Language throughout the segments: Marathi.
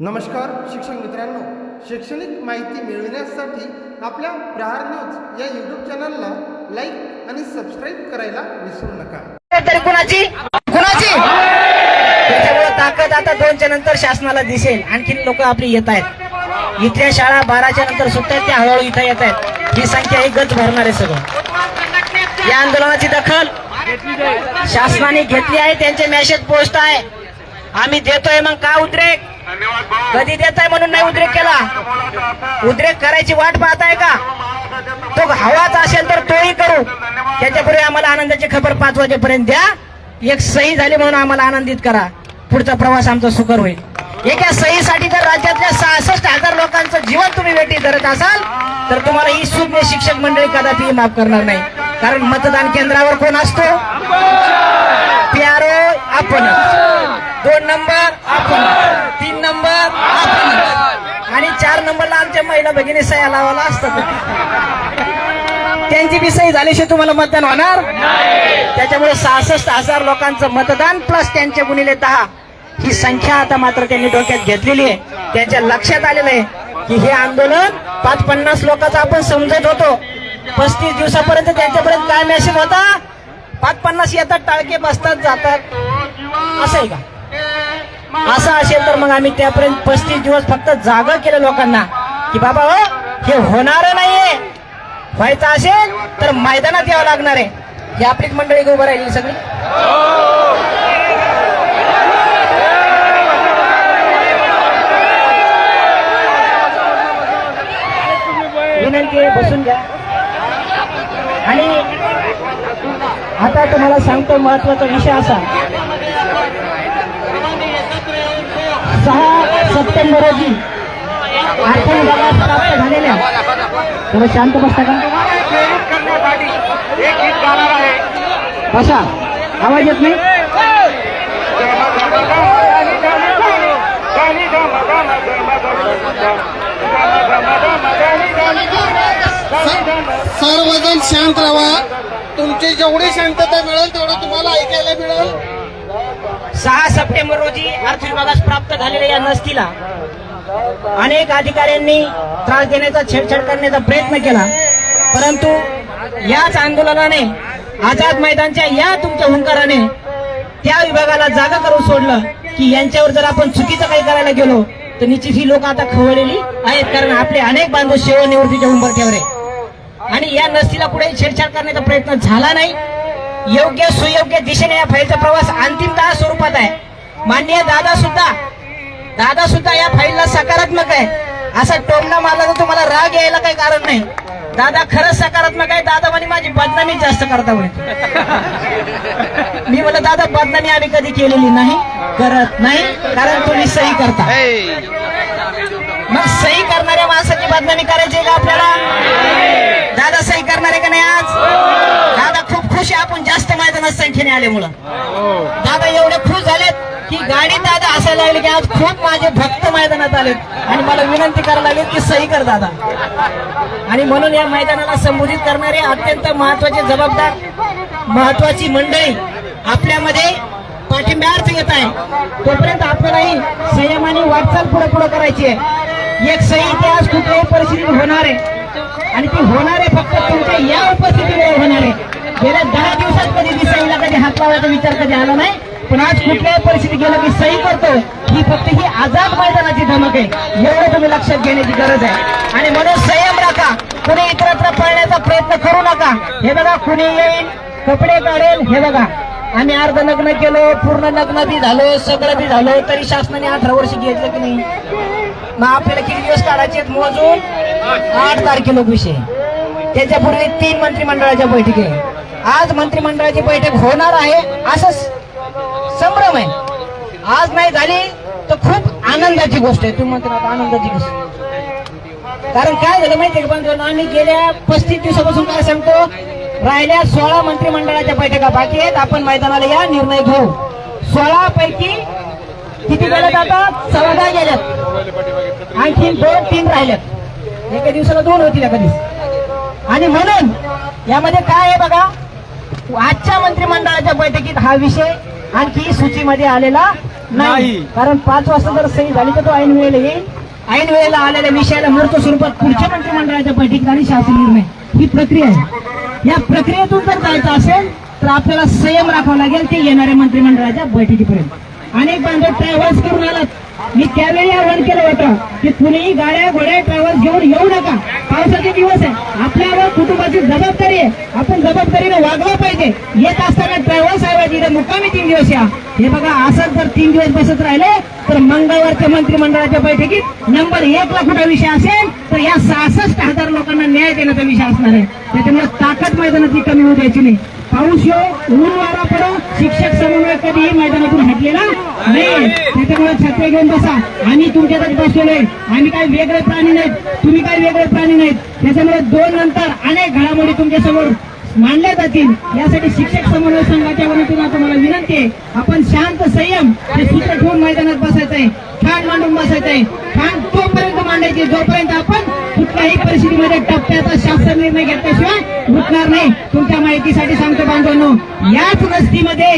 नमस्कार शिक्षक मित्रांनो. शैक्षणिक माहिती मिळविण्यासाठी आपल्या प्रहार न्यूज या यूट्यूब चॅनलला लाईक आणि सबस्क्राईब करायला विसरू नका. तरी कुणाची? कुणाची? त्याच्यामुळे ताकद आता दोनच्या नंतर शासनाला दिसेल. आणखीन लोक आपली येत आहेत. इथल्या शाळा बाराच्या नंतर सुटतात त्या हळूहळू इथं येत आहेत. ही संख्या ही गच भरणार आहे सगळं. या आंदोलनाची दखल शासनाने घेतली आहे त्यांचे मॅसेज पोस्ट आहे. आम्ही देतोय मग का उद्रेक? कधी देताय म्हणून नाही उद्रेक केला? उद्रेक करायची वाट पाहताय का? तो हवाच असेल तर तोही करू. त्याच्यापूर्वी आम्हाला आनंदाची खबर पाच वाजेपर्यंत द्या. एक सही झाली म्हणून आम्हाला आनंदित करा. पुढचा प्रवास आमचा सुकर होईल. एका सहीसाठी जर राज्यातल्या सहासष्ट हजार लोकांचं जीवन तुम्ही वेटी धरत असाल तर तुम्हाला ही सुज्ञ शिक्षक मंडळी कदापि माफ करणार नाही. कारण मतदान केंद्रावर कोण असतो? प्यारो आपण दोन नंबर आपण तीन नंबर आपण आणि चार नंबरला आमच्या महिला भगिनी सह्या लावायला असतात. त्यांची बी सही झाल्याशिवाय तुम्हाला मतदान होणार? त्याच्यामुळे सहासष्ट हजार लोकांचं मतदान प्लस त्यांच्या गुणिले दहा. ही संख्या आता मात्र त्यांनी डोक्यात घेतलेली आहे. त्यांच्या लक्षात आलेलं आहे की हे आंदोलन पाच पन्नास लोकांचं आपण समजत होतो. पस्तीस दिवसापर्यंत त्यांच्यापर्यंत काय मेसेज होता? पाच पन्नास येतात टाळके बसतात जातात. असं आहे का? असं असेल तर मग आम्ही त्यापर्यंत पस्तीस दिवस फक्त जागा केलं लोकांना. की बाबा हो हे होणार नाहीये. व्हायचं असेल तर मैदानात यावं लागणार आहे. ही आपलीच मंडळी उभं राहिली सगळी. विनंती बसून घ्या. आणि आता तुम्हाला सांगतो महत्त्वाचा विषय असा. सहा सप्टेंबर रोजी प्राप्त झालेल्या थोडं शांत बसता का? बसा. आवाज येत नाही? सर्वजण शांत राहा. तुमची जेवढी शांतता मिळेल तेवढं तुम्हाला ऐकायला मिळेल. सहा सप्टेंबर रोजी अर्थ विभागास प्राप्त झालेल्या या नसतीला अनेक अधिकाऱ्यांनी त्रास देण्याचा छेडछाड करण्याचा प्रयत्न केला. परंतु याच आंदोलनाने आझाद मैदानच्या या तुमच्या हुंकाराने त्या विभागाला जागा करून सोडलं की यांच्यावर जर आपण चुकीचं काही करायला गेलो तर निश्चित ही लोक आता खवळलेली आहेत. कारण आपले अनेक बांधव सेवानिवृत्तीच्या उंबरठ्यावर आहे. आणि या नसतीला कुठेही छेडछाड करण्याचा प्रयत्न झाला नाही. योग्य सुयोग्य दिशेने या फाईलचा प्रवास अंतिमतः स्वरूपात आहे. माननीय दादा सुद्धा दादा सुद्धा या फाईलला सकारात्मक आहे. असा टोमणा मारला तर तुम्हाला राग यायला काही कारण नाही. दादा खरंच सकारात्मक आहे. दादा म्हणे माझी बदनामी जास्त करता होईल मी म्हणलं दादा बदनामी आम्ही कधी केलेली नाही. करत नाही कारण तुम्ही सही करता. मग सही करणाऱ्या माणसाची बदनामी करायची आहे का आपल्याला? दादा सही करणारे का नाही आज? दादा खूप खुश आहे. आपण जास्त मैदानात संख्येने आल्यामुळं. दादा एवढे ही की गाडी दादा असायला लागली की आज खूप माझे भक्त मैदानात आलेत. आणि मला विनंती करायला लागली की सही कर दादा. आणि म्हणून या मैदानाला संबोधित करणारे अत्यंत महत्त्वाचे जबाबदार महत्वाची मंडळी आपल्यामध्ये पाठिंब्यार्थ येत आहे तोपर्यंत आपल्यालाही संयमाने वाटचाल पुढे पुढे करायची आहे. एक सही इतिहास कुठल्याही परिस्थितीत होणार आहे. आणि ती होणार आहे फक्त तुमच्या या उपस्थितीमुळे होणार आहे. गेल्या दहा दिवसात कधी ती कधी हात लावायचा विचार कधी आला नाही. पण आज कुठल्याही परिस्थिती गेलं की सही करतो ही फक्त ही आझाद मैदानाची धमक आहे. एवढं तुम्ही लक्षात घेण्याची गरज आहे. आणि म्हणून संयम राखा. कुणी इतरत्र पळण्याचा प्रयत्न करू नका. हे बघा कुणी येईल कपडे काढेल हे बघा. आम्ही अर्ध लग्न केलो पूर्ण लग्न बी झालो सगळं बी झालो तरी शासनाने अठरा वर्ष घेतलं की नाही? मग आपल्याला किती दिवस काढायचे मोजून आठ तारखेला विषय त्याच्यापूर्वी तीन मंत्रिमंडळाच्या बैठकी. आज मंत्रिमंडळाची बैठक होणार आहे असंच संभ्रम आहे. आज नाही झाली तर खूप आनंदाची गोष्ट आहे. तुम्ही म्हणता आता आनंदाची गोष्ट कारण काय झालं माहितीये का आम्ही गेल्या पस्तीस दिवसापासून काय सांगतो? राहिल्या सोळा मंत्रिमंडळाच्या बैठका बाकी आहेत. आपण मैदानाला या निर्णय घेऊ. सोळा पैकी किती गेल्यात आता? चौदा गेल्यात आणखी दोन तीन राहिल्यात एका दिवसाला दोन होतील कधीच आणि म्हणून यामध्ये काय आहे बघा? आजच्या मंत्रिमंडळाच्या बैठकीत हा विषय आणखी सूचीमध्ये आलेला नाही. कारण पाच वाजता जर सही झाली तर तो ऐन वेळेला येईल. ऐन वेळेला आलेल्या विषयाला मूर्त स्वरूपात पुढच्या मंत्रिमंडळाच्या बैठकीत आणि शासन निर्णय. ही प्रक्रिया आहे. या प्रक्रियेतून जर जायचं असेल तर आपल्याला संयम राखावा लागेल ते येणाऱ्या मंत्रिमंडळाच्या बैठकीपर्यंत. अनेक बांधव ट्रॅव्हल्स करून आलात. मी त्यावेळी आवाहन केलं होतं की कुणीही गाड्या घोड्या ट्रॅव्हल्स घेऊन येऊ नका. पावसाचे दिवस आहे. आपल्यावर कुटुंबाची जबाबदारी आहे. आपण जबाबदारीने वागलं पाहिजे. येत असताना ट्रॅव्हल्स ऐवजी मुक्कामी तीन दिवस या. हे बघा असंच जर तीन दिवस बसत राहिले तर मंगळवारच्या मंत्रिमंडळाच्या बैठकीत नंबर एक ला कुठला विषय असेल तर या सहासष्ट हजार लोकांना न्याय देण्याचा विषय असणार आहे. त्याच्यामुळे ताकद मैदानातली कमी होऊ द्यायची नाही. पाऊस येऊ ऊन वारा पडो शिक्षक समन्वय कधीही मैदानातून हटलेला नाही. त्याच्यामुळे छत्रे घेऊन बसा. आम्ही तुमच्यातच बसलेलोय आम्ही काही वेगळे प्राणी नाहीत. तुम्ही काही वेगळे प्राणी नाहीत. त्याच्यामुळे दोन नंतर अनेक घडामोडी तुमच्यासमोर मांडल्या जातील. यासाठी शिक्षक समन्वय संघाच्या वतीनं तुम्हाला विनंती आहे. आपण शांत संयम हे सूत्र ठेवून मैदानात बसायचं आहे खाण मांडून बसायचं आहे खाण तोपर्यंत मांडायची. जोपर्यंत आपण कुठल्याही परिस्थितीमध्ये टप्प्याचा शासन निर्णय घेतल्याशिवाय उठणार नाही. तुमच्या माहितीसाठी सांगतो बांधवांनो याच रस्तीमध्ये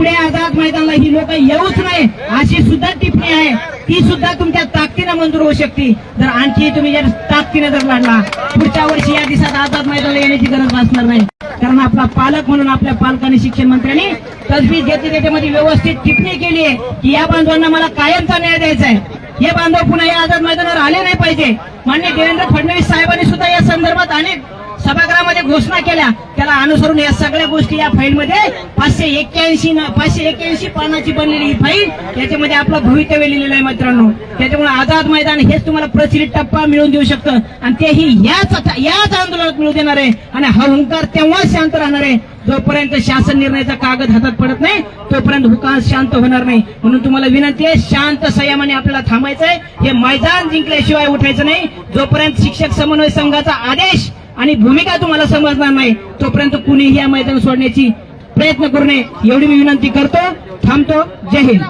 पुढे आझाद मैदानाला ही लोक येऊच नाही अशी सुद्धा टिप्पणी आहे. ती सुद्धा तुमच्या ताकदीनं मंजूर होऊ शकते. जर आणखी तुम्ही जर ताकदीनं जर लढला पुढच्या वर्षी या दिवसात आझाद मैदानाला येण्याची गरज भासणार नाही. कारण आपला पालक म्हणून आपल्या पालकांनी शिक्षण मंत्र्यांनी तजवीज घेतली त्याच्यामध्ये व्यवस्थित टिप्पणी केली आहे की या बांधवांना मला कायमचा न्याय द्यायचा आहे. हे बांधव पुन्हा या आझाद मैदानावर आले नाही पाहिजे. मान्य देवेंद्र फडणवीस साहेबांनी सुद्धा या संदर्भात अनेक सभागृहामध्ये घोषणा केल्या. त्याला अनुसरून या सगळ्या गोष्टी या फाईलमध्ये पाचशे एक्क्याऐंशी पाचशे एक्क्याऐंशी पानाची बनलेली ही फाईल. याच्यामध्ये आपलं भवितव्य लिहिलेलं आहे मित्रांनो. त्याच्यामुळे आझाद मैदान हेच तुम्हाला प्रचलित टप्पा मिळवून देऊ शकतं. आणि तेही याच याच आंदोलनात मिळू देणार आहे. आणि हा हुंकार तेव्हाच शांत राहणार आहे. जोपर्यंत शासन निर्णयाचा कागद हातात पडत नाही तोपर्यंत हुकार शांत होणार नाही. म्हणून तुम्हाला विनंती आहे शांत संयमाने आपल्याला थांबायचं आहे हे मैदान जिंकल्याशिवाय उठायचं नाही. जोपर्यंत शिक्षक समन्वय संघाचा आदेश आणि भूमिका तुम्हाला समजणार नाही. तोपर्यंत कुणीही या मैदान सोडण्याची प्रयत्न करू नये. एवढी मी विनंती करतो. थांबतो. जय हिंद.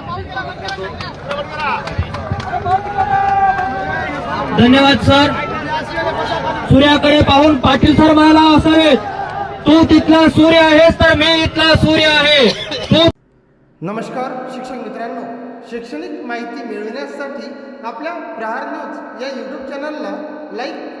धन्यवाद सर. सूर्याकडे पाहून पाटील सर म्हणाला असावे तू तिथला सूर्य आहेस तर मी इथला सूर्य आहे. तू नमस्कार शिक्षक मित्रांनो. शैक्षणिक माहिती मिळविण्यासाठी आपल्या प्रहार न्यूज या यूट्यूब चॅनलला लाईक